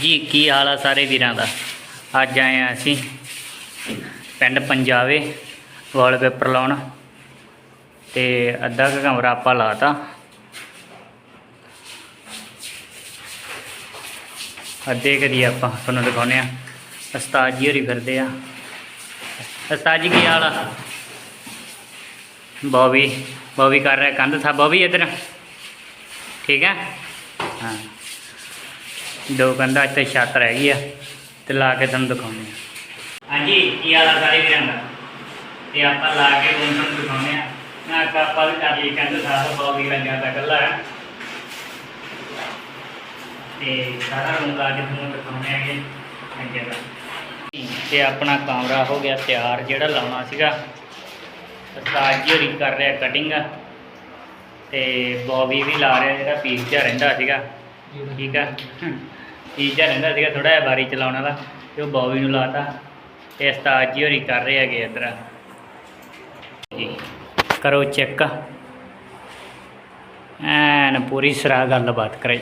ਜੀ, ਕੀ ਹਾਲ ਆ ਸਾਰੇ ਵੀਰਾਂ ਦਾ? ਅੱਜ ਆਏ ਆ ਅਸੀਂ ਪਿੰਡ ਪੰਜਾਵੇ ਵਾਲਪੇਪਰ ਲਾਉਣ। ਤੇ ਅੱਧਾ ਕੁ ਕਮਰਾ ਆਪਾਂ ਲਾਤਾ। ਅੱਧੇ ਕਰੀ ਆਪਾਂ ਤੁਹਾਨੂੰ ਦਿਖਾਉਨੇ ਆ ਉਸਤਾਦ ਜੀ ਹੋਰੀ ਫਿਰਦੇ ਆ। ਉਸਤਾਦ ਜੀ, ਕੀ ਹਾਲ ਆ? ਬੋਬੀ ਬੋਬੀ ਕਰ ਰਿਹਾ ਕੰਧ ਸਾ ਬੋਬੀ ਇੱਧਰ। ਠੀਕ ਹੈ? ਹਾਂ। ਦੋ ਕੰਧਾਂ ਤੇ ਛੱਤ ਰਹਿ ਗਈ ਆ ਤੇ ਲਾ ਕੇ ਤੁਹਾਨੂੰ ਦਿਖਾਉਂਦੇ ਆ। ਹਾਂਜੀ, ਕੀ ਹਾਲ ਆ ਸਾਰੇ ਵੀਰਾਂ ਦਾ? ਤੇ ਆਪਾਂ ਲਾ ਕੇ ਹੁਣ ਤੁਹਾਨੂੰ ਦਿਖਾਉਂਦੇ ਆ। ਨਾ ਆਪਾਂ ਵੀ ਕਰ ਲਈ ਕੰਧ, ਸਾਰਾ ਬੋਬੀ ਲੱਗਿਆ ਤਾਂ ਗੱਲਾਂ ਹੈ ਤੇ ਸਾਰਾ ਰੂਮ ਲਾ ਕੇ ਤੁਹਾਨੂੰ ਦਿਖਾਉਂਦੇ ਆਗੇ ਅੱਗੇ ਦਾ। ਤੇ ਆਪਣਾ ਕਮਰਾ ਹੋ ਗਿਆ ਤਿਆਰ, ਜਿਹੜਾ ਲਾਉਣਾ ਸੀਗਾ। ਉਸਤਾਦ ਜੀ ਹੋਰੀ ਕਰ ਰਿਹਾ ਕਟਿੰਗ ਤੇ ਬੋਬੀ ਵੀ ਲਾ ਰਿਹਾ, ਜਿਹੜਾ ਪੀਸ ਜਿਹਾ ਰਹਿੰਦਾ ਸੀਗਾ। ਠੀਕ ਆ? ਪੀਸ ਰਹਿੰਦਾ ਸੀਗਾ ਥੋੜਾ ਜਿਹਾ ਬਾਰੀ ਚਲਾਉਣ ਵਾਲਾ, ਤੇ ਉਹ ਬੋਬੀ ਨੂੰ ਲਾਤਾ। ਤੇ ਉਸਤਾਦ ਜੀ ਹੋਰੀ ਕਰ ਰਹੇ ਹੈਗੇ ਇੱਧਰ। ਜੀ, ਕਰੋ ਚੈੱਕ। ਐਨ ਪੂਰੀ ਸਰਾ ਗੱਲਬਾਤ ਕਰਾਈ।